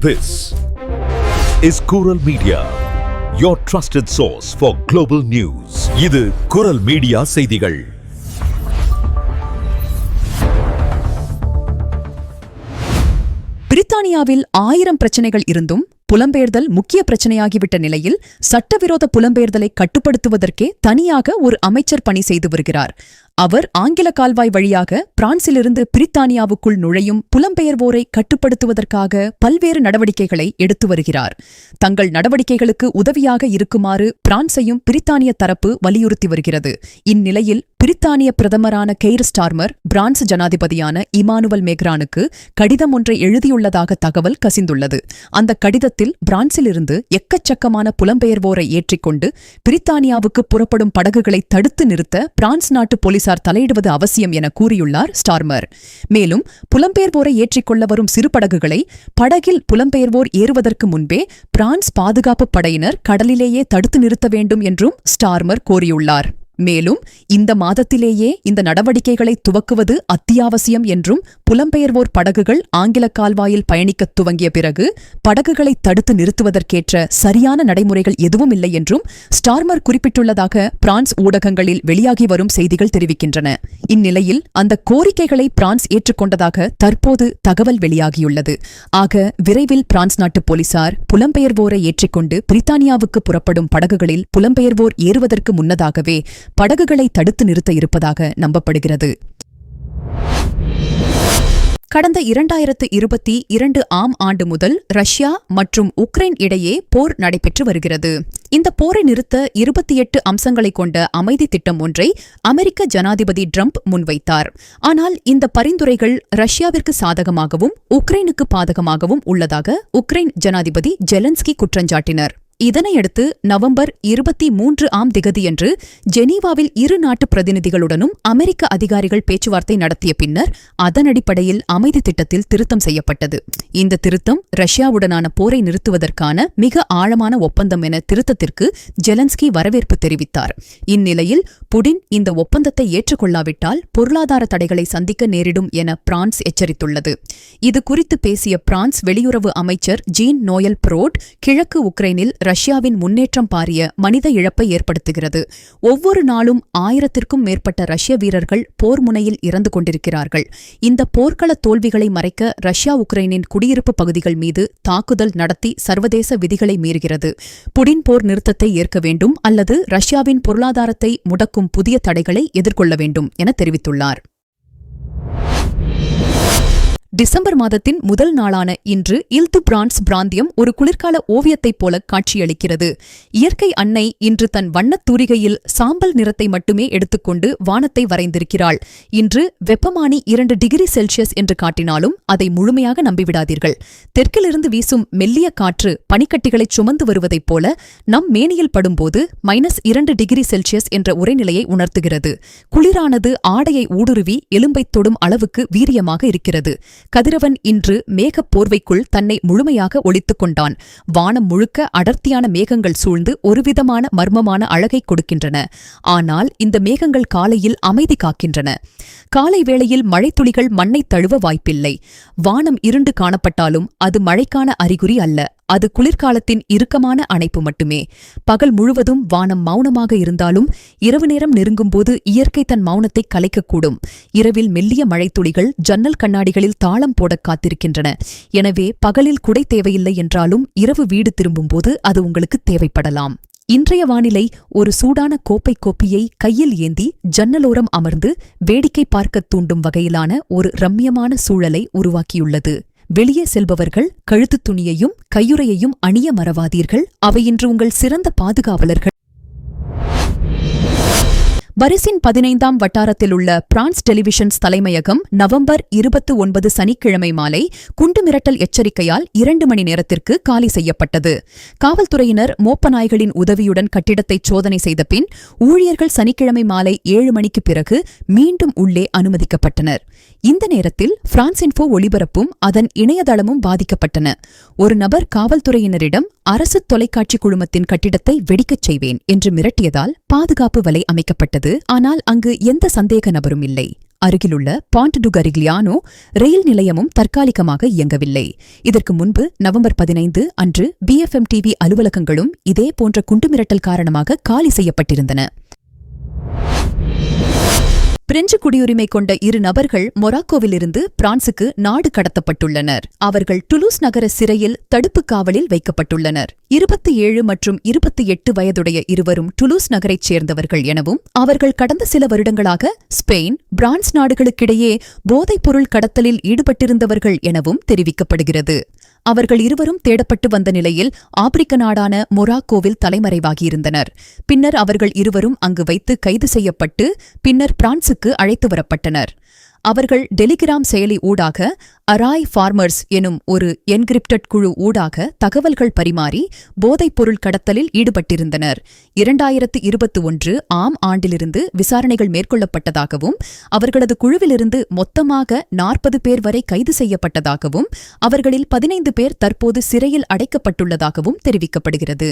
This is Kural Media, your trusted source for global news. இது குரல் media செய்திகள் பிரித்தானியாவில் ஆயிரம் பிரச்சனைகள் இருந்தும் புலம்பெயர்தல் முக்கிய பிரச்சனையாகிவிட்ட நிலையில் சட்டவிரோத புலம்பெயர்தலை கட்டுப்படுத்துவதற்கே தனியாக ஒரு அமைச்சர் பணி செய்து வருகிறார் அவர் ஆங்கில கால்வாய் வழியாக பிரான்சிலிருந்து பிரித்தானியாவுக்குள் நுழையும் புலம்பெயர்வோரை கட்டுப்படுத்துவதற்காக பல்வேறு நடவடிக்கைகளை எடுத்து வருகிறார். தங்கள் நடவடிக்கைகளுக்கு உதவியாக இருக்குமாறு பிரான்சையும் பிரித்தானிய தரப்பு வலியுறுத்தி வருகிறது. இந்நிலையில் பிரித்தானிய பிரதமரான கெய்ர் ஸ்டார்மர் பிரான்ஸ் ஜனாதிபதியான இமானுவல் மேக்ரானுக்கு கடிதம் ஒன்றை எழுதியுள்ளதாக தகவல் கசிந்துள்ளது. அந்த கடிதத்தில் பிரான்சிலிருந்து எக்கச்சக்கமான புலம்பெயர்வோரை ஏற்றிக்கொண்டு பிரித்தானியாவுக்கு புறப்படும் படகுகளை தடுத்து நிறுத்த பிரான்ஸ் நாட்டு போலீசார் தலையிடுவது அவசியம் என கூறியுள்ளார் ஸ்டார்மர். மேலும் புலம்பெயர்வோரை ஏற்றிக்கொள்ள வரும் சிறுபடகுகளை படகில் புலம்பெயர்வோர் ஏறுவதற்கு முன்பே பிரான்ஸ் பாதுகாப்பு படையினர் கடலிலேயே தடுத்து நிறுத்த வேண்டும் என்றும் ஸ்டார்மர் கோரியுள்ளார். மேலும் இந்த மாதத்திலேயே இந்த நடவடிக்கைகளை துவக்குவது அத்தியாவசியம் என்றும் புலம்பெயர்வோர் படகுகள் ஆங்கில கால்வாயில் பயணிக்கத் துவங்கிய பிறகு படகுகளை தடுத்து நிறுத்துவதற்கேற்ற சரியான நடைமுறைகள் எதுவும் இல்லை என்றும் ஸ்டார்மர் குறிப்பிட்டுள்ளதாக பிரான்ஸ் ஊடகங்களில் வெளியாகி வரும் செய்திகள் தெரிவிக்கின்றன. இந்நிலையில் அந்த கோரிக்கைகளை பிரான்ஸ் ஏற்றுக்கொண்டதாக தற்போது தகவல் வெளியாகியுள்ளது. ஆக விரைவில் பிரான்ஸ் நாட்டு போலீசார் புலம்பெயர்வோரை ஏற்றிக்கொண்டு பிரித்தானியாவுக்கு புறப்படும் படகுகளில் புலம்பெயர்வோர் ஏறுவதற்கு முன்னதாகவே படகுகளை தடுத்து நிறுத்த இருப்பதாக நம்பப்படுகிறது. கடந்த இரண்டாயிரத்து இருபத்தி இரண்டு ஆம் ஆண்டு முதல் ரஷ்யா மற்றும் உக்ரைன் இடையே போர் நடைபெற்று வருகிறது. இந்த போரை நிறுத்த இருபத்தி எட்டு அம்சங்களை கொண்ட அமைதி திட்டம் ஒன்றை அமெரிக்க ஜனாதிபதி ட்ரம்ப் முன்வைத்தார். ஆனால் இந்த பரிந்துரைகள் ரஷ்யாவிற்கு சாதகமாகவும் உக்ரைனுக்கு பாதகமாகவும் உள்ளதாக உக்ரைன் ஜனாதிபதி ஜெலன்ஸ்கி குற்றஞ்சாட்டினர். இதனையடுத்து நவம்பர் இருபத்தி மூன்று ஆம் திகதியன்று ஜெனீவாவில் இரு நாட்டு பிரதிநிதிகளுடனும் அமெரிக்க அதிகாரிகள் பேச்சுவார்த்தை நடத்திய பின்னர் அதன் அடிப்படையில் அமைதி திட்டத்தில் திருத்தம் செய்யப்பட்டது. இந்த திருத்தம் ரஷ்யாவுடனான போரை நிறுத்துவதற்கான மிக ஆழமான ஒப்பந்தம் என திருத்தத்திற்கு ஜெலன்ஸ்கி வரவேற்பு தெரிவித்தார். இந்நிலையில் புடின் இந்த ஒப்பந்தத்தை ஏற்றுக்கொள்ளாவிட்டால் பொருளாதார தடைகளை சந்திக்க நேரிடும் என பிரான்ஸ் எச்சரித்துள்ளது. இது குறித்து பேசிய பிரான்ஸ் வெளியுறவு அமைச்சர் ஜீன் நோயல் புரோட் கிழக்கு உக்ரைனில் ரஷ்யாவின் முன்னேற்றம் பாரிய மனித இழப்பை ஏற்படுத்துகிறது. ஒவ்வொரு நாளும் ஆயிரத்திற்கும் மேற்பட்ட ரஷ்ய வீரர்கள் போர் முனையில் இறந்து கொண்டிருக்கிறார்கள். இந்த போர்க்கள தோல்விகளை மறைக்க ரஷ்யா உக்ரைனின் குடியிருப்பு பகுதிகள் மீது தாக்குதல் நடத்தி சர்வதேச விதிகளை மீறுகிறது. புடின் போர் நிறுத்தத்தை ஏற்க வேண்டும் அல்லது ரஷ்யாவின் பொருளாதாரத்தை முடக்கும் புதிய தடைகளை எதிர்கொள்ள வேண்டும் என தெரிவித்துள்ளார். டிசம்பர் மாதத்தின் முதல் நாளான இன்று இல்து பிரான்ஸ் பிராந்தியம் ஒரு குளிர்கால ஓவியத்தைப் போல காட்சியளிக்கிறது. இயற்கை அன்னை இன்று தன் வண்ணத் தூரிகையில் சாம்பல் நிறத்தை மட்டுமே எடுத்துக்கொண்டு வானத்தை வரைந்திருக்கிறாள். இன்று வெப்பமானி இரண்டு டிகிரி செல்சியஸ் என்று காட்டினாலும் அதை முழுமையாக நம்பிவிடாதீர்கள். தெற்கிலிருந்து வீசும் மெல்லிய காற்று பனிக்கட்டிகளை சுமந்து வருவதைப் போல நம் மேனியில் படும்போது மைனஸ் இரண்டு டிகிரி செல்சியஸ் என்ற உரைநிலையை உணர்த்துகிறது. குளிரானது ஆடையை ஊடுருவி எலும்பைத் தொடும் அளவுக்கு வீரியமாக இருக்கிறது. கதிரவன் இன்று மேகப் போர்வைக்குள் தன்னை முழுமையாக ஒளித்துக் கொண்டான். வானம் முழுக்க அடர்த்தியான மேகங்கள் சூழ்ந்து ஒருவிதமான மர்மமான அழகை கொடுக்கின்றன. ஆனால் இந்த மேகங்கள் காலையில் அமைதி காக்கின்றன. காலை வேளையில் மழைத்துளிகள் மண்ணை தழுவ வாய்ப்பில்லை. வானம் இருண்டு காணப்பட்டாலும் அது மழைக்கான அறிகுறி அல்ல. அது குளிர்காலத்தின் இறுக்கமான அணைப்பு மட்டுமே. பகல் முழுவதும் வானம் மௌனமாக இருந்தாலும் இரவு நேரம் நெருங்கும்போது இயற்கை தன் மௌனத்தை கலைக்கக்கூடும். இரவில் மெல்லிய மழைத்துளிகள் ஜன்னல் கண்ணாடிகளில் தாளம் போடக் காத்திருக்கின்றன. எனவே பகலில் குடை தேவையில்லை என்றாலும் இரவு வீடு திரும்பும்போது அது உங்களுக்கு தேவைப்படலாம். இன்றைய வானிலை ஒரு சூடான கோப்பை கோப்பியை கையில் ஏந்தி ஜன்னலோரம் அமர்ந்து வேடிக்கை பார்க்கத் தூண்டும் வகையிலான ஒரு ரம்யமான சூழலை உருவாக்கியுள்ளது. வெளியே செல்பவர்கள் கழுத்துத் துணியையும் கையுறையையும் அணிய மறவாதீர்கள். அவை இன்று உங்கள் சிறந்த பாதுகாவலர்கள். பரிசின் பதினைந்தாம் வட்டாரத்தில் உள்ள பிரான்ஸ் டெலிவிஷன்ஸ் தலைமையகம் நவம்பர் இருபத்து ஒன்பது சனிக்கிழமை மாலை குண்டு மிரட்டல் எச்சரிக்கையால் இரண்டு மணி நேரத்திற்கு காலி செய்யப்பட்டது. காவல்துறையினர் மோப்ப நாய்களின் உதவியுடன் கட்டிடத்தை சோதனை செய்த பின் ஊழியர்கள் சனிக்கிழமை மாலை ஏழு மணிக்கு பிறகு மீண்டும் உள்ளே அனுமதிக்கப்பட்டனர். இந்த நேரத்தில் பிரான்சின்ஃபோ ஒளிபரப்பும் அதன் இணையதளமும் பாதிக்கப்பட்டன. ஒரு நபர் காவல்துறையினரிடம் அரசு தொலைக்காட்சி குழுமத்தின் கட்டிடத்தை வெடிக்கச் செய்வேன் என்று மிரட்டியதால் பாதுகாப்பு வலை அமைக்கப்பட்டது. ஆனால் அங்கு எந்த சந்தேக நபரும் இல்லை. அருகிலுள்ள பாண்ட் டு கரிக்லியானோ ரயில் நிலையமும் தற்காலிகமாக இயங்கவில்லை. இதற்கு முன்பு நவம்பர் பதினைந்து அன்று பிஎஃப்எம் டிவி அலுவலகங்களும் இதே போன்ற குண்டுமிரட்டல் காரணமாக காலி செய்யப்பட்டிருந்தன. பிரெஞ்சு குடியுரிமை கொண்ட இரு நபர்கள் மொராக்கோவிலிருந்து பிரான்சுக்கு நாடு கடத்தப்பட்டுள்ளனர். அவர்கள் டுலூஸ் நகர சிறையில் தடுப்பு காவலில் வைக்கப்பட்டுள்ளனர். இருபத்தி ஏழு மற்றும் இருபத்தி எட்டு வயதுடைய இருவரும் டுலூஸ் நகரைச் சேர்ந்தவர்கள் எனவும் அவர்கள் கடந்த சில வருடங்களாக ஸ்பெயின் பிரான்ஸ் நாடுகளுக்கிடையே போதைப்பொருள் கடத்தலில் ஈடுபட்டிருந்தவர்கள் எனவும் தெரிவிக்கப்படுகிறது. அவர்கள் இருவரும் தேடப்பட்டு வந்த நிலையில் ஆப்பிரிக்க நாடான மொராக்கோவில் தலைமறைவாகியிருந்தனர். பின்னர் அவர்கள் இருவரும் அங்கு வைத்து கைது செய்யப்பட்டு பின்னர் பிரான்சுக்கு அழைத்து வரப்பட்டனர். அவர்கள் டெலிகிராம் செயலி ஊடாக அராய் ஃபார்மர்ஸ் எனும் ஒரு என்கிரிப்டட் குழு ஊடாக தகவல்கள் பரிமாறி போதைப் பொருள் கடத்தலில் ஈடுபட்டிருந்தனர். இரண்டாயிரத்து இருபத்தி ஒன்று ஆம் ஆண்டிலிருந்து விசாரணைகள் மேற்கொள்ளப்பட்டதாகவும் அவர்களது குழுவிலிருந்து மொத்தமாக நாற்பது பேர் வரை கைது செய்யப்பட்டதாகவும் அவர்களில் பதினைந்து பேர் தற்போது சிறையில் அடைக்கப்பட்டுள்ளதாகவும் தெரிவிக்கப்படுகிறது.